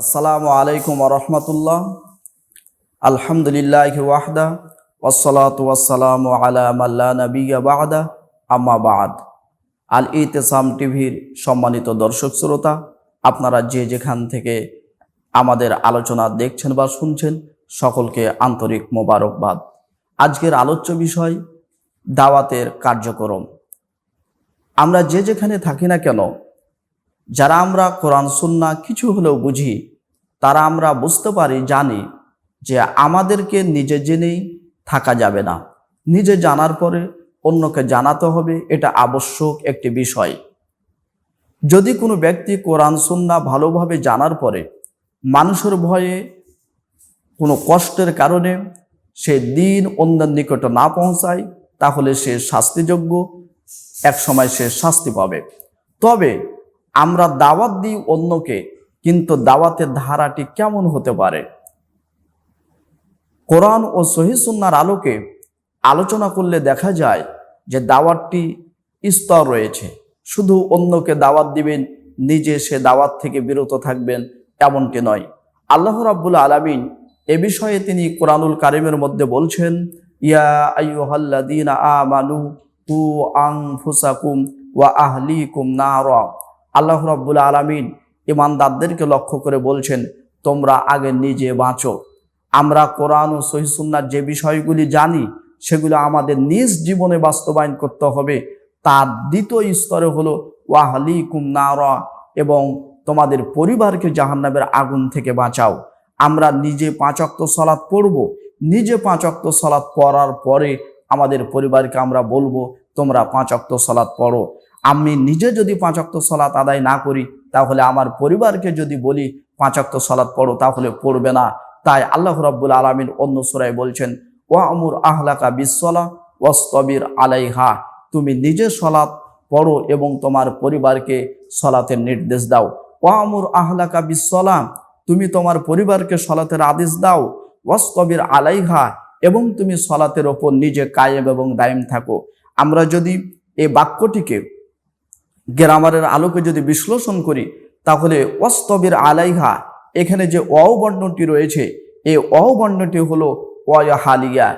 আসসালামু আলাইকুম রহমতুল্লাহ। আলহামদুলিল্লাহ ওয়াহদা ওসলাত ওয়াসালাম আলা নবিয়া বাহাদা আম্মা বাদ। আল ইতেসাম টিভির সম্মানিত দর্শক শ্রোতা, আপনারা যে যেখান থেকে আমাদের আলোচনা দেখছেন বা শুনছেন, সকলকে আন্তরিক মোবারকবাদ। আজকের আলোচ্য বিষয়, দাওয়াতের কার্যক্রম। আমরা যে যেখানে থাকি না কেন যারা আমরা কোরআন সুন্না কিছু হলেও বুঝি, তারা আমরা বুঝতে পারি, জানি যে আমাদেরকে নিজে জেনেই থাকা যাবে না। নিজে জানার পরে অন্যকে জানাতে হবে, এটা আবশ্যক একটি বিষয়। যদি কোনো ব্যক্তি কোরআন সুন্না ভালোভাবে জানার পরে মানুষের ভয়ে কোনো কষ্টের কারণে সে দিন অন্যের নিকট না পৌঁছায়, তাহলে সে শাস্তিযোগ্য এক সময় সে শাস্তি পাবে। তবে আমরা দাওয়াত দিই অন্যকে, কিন্তু দাওয়াতের ধারাটি কেমন হতে পারে? কোরআন ও সহিসুন্নার আলোকে আলোচনা করলে দেখা যায় যে দাওয়াতটি স্তর রয়েছে। শুধু অন্যকে দাওয়াত দিবেন, নিজে সে দাওয়াত থেকে বিরত থাকবেন এমনটি নয়। আল্লাহ রাব্বুল আলামিন এ বিষয়ে তিনি কোরআনুল কারিমের মধ্যে বলছেন, ইয়া আইয়ুহাল্লাযীনা আমানু কু আনফুসাকুম ওয়া আহলিকুম নারা। আল্লাহ রাব্বুল আলামিন ইমানদারদেরকে লক্ষ্য করে বলছেন, তোমরা আগে নিজে বাঁচো। আমরা কোরআন ও সহিসুন্নার যে বিষয়গুলি জানি, সেগুলো আমাদের নিজ জীবনে বাস্তবায়ন করতে হবে। তার দ্বিতীয় স্তরে হলো ওয়াহালি কুমনারা এবং তোমাদের পরিবারকে জাহান্নাবের আগুন থেকে বাঁচাও। আমরা নিজে পাঁচক্ত সলাৎ পড়ব। নিজে পাঁচক্ত সলাৎ পড়ার পরে আমাদের পরিবারকে আমরা বলব, তোমরা পাঁচক্ত সলাৎ পড়ো। আমি নিজে যদি পাঁচক্ত সলাৎ আদায় না করি, তাহলে আমার পরিবারকে যদি বলি পাঁচক্ত সলাৎ পড়ো, তাহলে পড়বে না। তাই আল্লাহ রাব্বুল আলমিন অন্য সুরায় বলছেন ও আমুর আহলাকা বিশ্বলা ওস্তবির আলাইহা। তুমি নিজে সলাৎ পড়ো এবং তোমার পরিবারকে সলাতের নির্দেশ দাও। ও আমুর আহলাকা বিশ্বলা তুমি তোমার পরিবারকে সলাতের আদেশ দাও। ওয়াস্তবির আলাইহা, এবং তুমি সলাতের ওপর নিজে কায়েম এবং দায়েম থাকো। আমরা যদি এই বাক্যটিকে গ্রামারের আলোকে যদি বিশ্লেষণ করি, তাহলে অস্তবের আলাইহা, এখানে যে অ বর্ণটি রয়েছে, এই অ বর্ণটি হলো হালিয়া।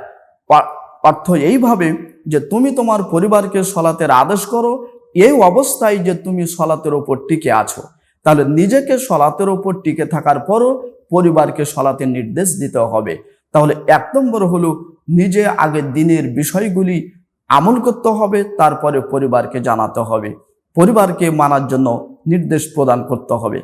অর্থ এইভাবে যে তুমি তোমার পরিবারকে সলাতের আদেশ করো, এই অবস্থায় যে তুমি সলাতের ওপর টিকে আছো। তাহলে নিজেকে সলাতের ওপর টিকে থাকার পরও পরিবারকে সলাতের নির্দেশ দিতে হবে। তাহলে এক নম্বর হলো নিজে আগে দিনের বিষয়গুলি আমল করতে হবে, তারপরে পরিবারকে জানাতে হবে। পরিবারকে মানার জন্য নির্দেশ প্রদান করতে হবে।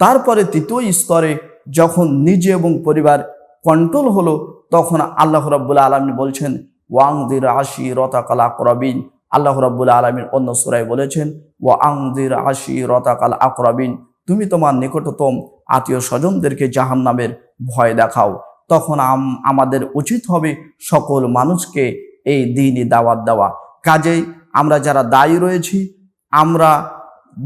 তারপরে তৃতীয় স্তরে যখন নিজে এবং পরিবার কন্ট্রোল হলো, তখন আল্লাহ রাব্বুল আলমী বলছেন, ওয়াংদির আশি রতাকাল আকরাবিন। আল্লাহ রাব্বুল আলমীর অন্য সুরায় বলেছেন ও আংদির আশি রতাকাল আকরাবিন। তুমি তোমার নিকটতম আত্মীয় স্বজনদেরকে জাহান নামের ভয় দেখাও। তখন আমাদের উচিত হবে সকল মানুষকে এই দিনই দাওয়াত দেওয়া। কাজেই আমরা যারা দায়ী রয়েছি আমরা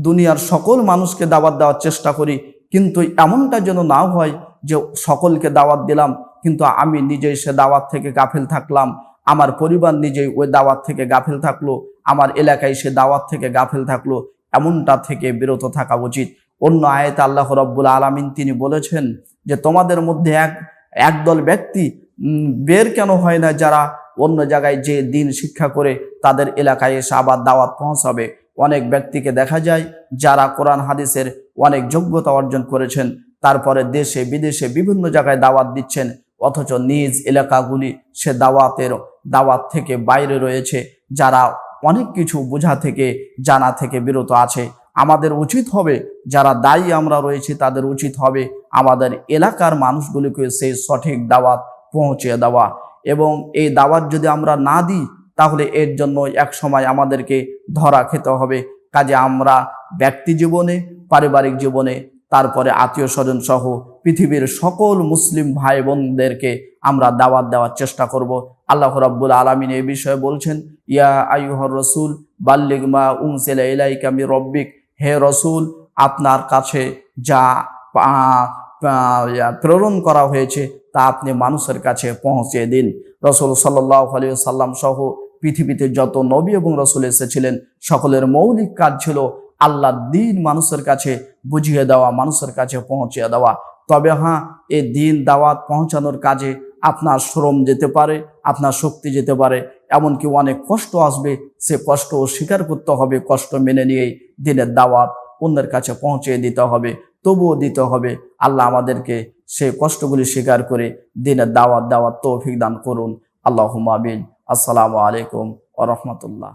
দুনিয়ার সকল মানুষকে দাওয়াত দেওয়ার চেষ্টা করি, কিন্তু এমনটা যেন না হয় যে সকলকে দাওয়াত দিলাম, কিন্তু আমি নিজেই সে দাওয়াত থেকে গাফেল থাকলাম, আমার পরিবার নিজেই ওই দাওয়াত থেকে গাফেল থাকল, আমার এলাকায় সে দাওয়াত থেকে গাফেল থাকল, এমনটা থেকে বিরত থাকা উচিত। অন্য আয়তে আল্লাহ রব্বুল আলমিন তিনি বলেছেন যে, তোমাদের মধ্যে এক, একদল ব্যক্তি বের কেন হয় না যারা অন্য জায়গায় যে দিন শিক্ষা করে, তাদের এলাকায় এসে আবার দাওয়াত পৌঁছাবে? অনেক ব্যক্তিকে দেখা যায় যারা কোরআন, হাদিসের অনেক যোগ্যতা অর্জন করেছেন। তারপরে দেশে, বিদেশে বিভিন্ন জায়গায় দাওয়াত দিচ্ছেন, অথচ নিজ এলাকাগুলি সে দাওয়াতের, দাওয়াত থেকে বাইরে রয়েছে, যারা অনেক কিছু বোঝা থেকে, জানা থেকে বিরত আছে। আমাদের উচিত হবে, যারা দায়ী আমরা রয়েছি, তাদের উচিত হবে আমাদের এলাকার মানুষগুলিকে সেই সঠিক দাওয়াত পৌঁছে দেওয়া। এবং এই দাওয়াত যদি আমরা না দিই তাহলে এর জন্য এক সময় আমাদেরকে ধরা খেতে হবে। কাজে আমরা ব্যক্তি জীবনে, পারিবারিক জীবনে, তারপরে আত্মীয় স্বজন সহ পৃথিবীর সকল মুসলিম ভাই বোনদেরকে আমরা দাওয়াত দেওয়ার চেষ্টা করব। আল্লাহ রাব্বুল আলমিন এই বিষয়ে বলছেন, ইয়া আইহর রসুল বাল্লিগমা উংসেল ইলাইকামি রব্বিক। হে রসুল, আপনার কাছে যা প্রেরণ করা হয়েছে তা আপনি মানুষের কাছে পৌঁছে দিন। রসুল সাল্লাহ আলী সাল্লাম সহ পৃথিবীতে যত নবী এবং রসুল এসেছিলেন, সকলের মৌলিক কাজ ছিল আল্লাহ দিন মানুষের কাছে বুঝিয়ে দেওয়া, মানুষের কাছে পৌঁছিয়ে দেওয়া। তবে হ্যাঁ এ দিন দাওয়াত পৌঁছানোর কাজে আপনার শ্রম যেতে পারে, আপনার শক্তি যেতে পারে, এমনকি অনেক কষ্ট আসবে, সে কষ্ট স্বীকার করতে হবে, কষ্ট মেনে নিয়েই দিনের দাওয়াত অন্যের কাছে পৌঁছে দিতে হবে, তবুও দিতে হবে। আল্লাহ আমাদেরকে সেই কষ্টগুলি স্বীকার করে দিনের দাওয়াত দাওয়াত তৌফিক দান করুন। আল্লাহ মাবিন আসসালামু আলাইকুম আ রহমতুল্লাহ।